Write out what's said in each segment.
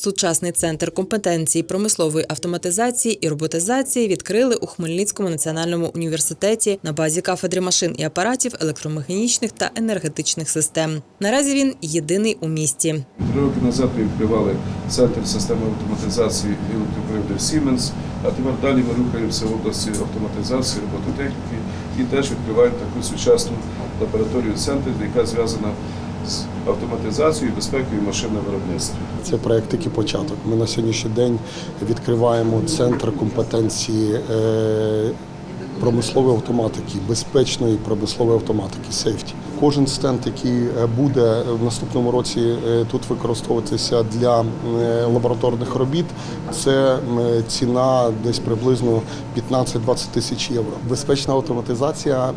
Сучасний центр компетенції промислової автоматизації і роботизації відкрили у Хмельницькому національному університеті на базі кафедри машин і апаратів електромеханічних та енергетичних систем. Наразі він єдиний у місті. Три роки назад ми відкривали центр системи автоматизації і електроприводів Siemens, а тепер далі ми рухаємося в області автоматизації, робототехніки і теж відкриваємо таку сучасну лабораторію центр, яка зв'язана з автоматизацією і безпекою машин на. Це проект тільки початок. Ми на сьогоднішній день відкриваємо центр компетенції е, промислової автоматики, безпечної промислової автоматики, сейфті. Кожен стенд, який е, буде в наступному році е, тут використовуватися для е, лабораторних робіт, це ціна десь приблизно 15-20 тисяч євро. Безпечна автоматизація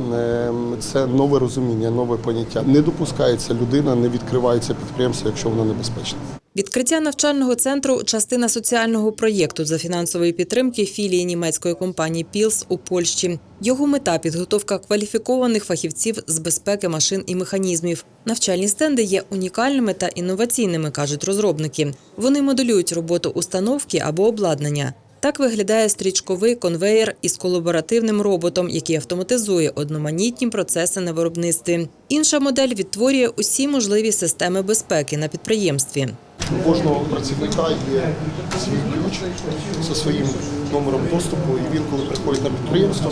це нове розуміння, нове поняття. Не допускається людина, не відкривається підприємство, якщо воно небезпечне. Відкриття навчального центру частина соціального проєкту за фінансової підтримки філії німецької компанії Пілс у Польщі. Його мета підготовка кваліфікованих фахівців з безпеки машин і механізмів. Навчальні стенди є унікальними та інноваційними, кажуть розробники. Вони моделюють роботу установки або обладнання. Так виглядає стрічковий конвеєр із колаборативним роботом, який автоматизує одноманітні процеси на виробництві. Інша модель відтворює усі можливі системи безпеки на підприємстві. У кожного працівника є свій ключ зі своїм номером доступу, і він, коли приходить на підприємство,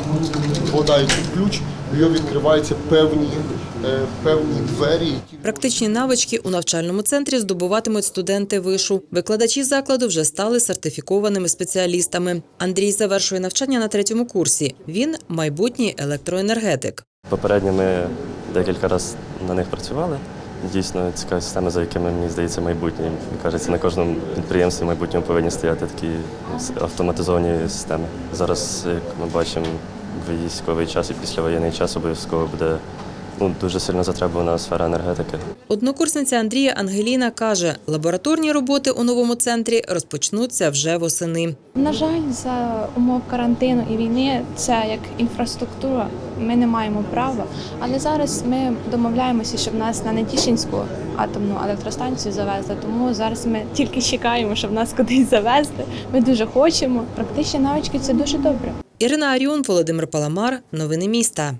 вкладає цей ключ, в нього відкриваються певні, е, певні двері, Практичні навички у навчальному центрі здобуватимуть студенти вишу. Викладачі закладу вже стали сертифікованими спеціалістами. Андрій завершує навчання на третьому курсі. Він майбутній електроенергетик. Попередньо ми декілька разів на них працювали. Дійсно цікаві система, за якими мені здається майбутнє. Мені кажеться, на кожному підприємстві в майбутньому повинні стояти такі автоматизовані системи. Зараз, як ми бачимо, військовий час і післявоєнний час обов'язково буде ну, дуже сильно затребувана сфера енергетики. Однокурсниця Андрія Ангеліна каже, лабораторні роботи у новому центрі розпочнуться вже восени. На жаль, за умов карантину і війни це як інфраструктура. Ми не маємо права. Але зараз ми домовляємося, щоб нас на Нетішинську атомну електростанцію завезли. Тому зараз ми тільки чекаємо, щоб нас кудись завезли. Ми дуже хочемо. Практичні навички це дуже добре. Ірина Аріон, Володимир Паламар. Новини міста.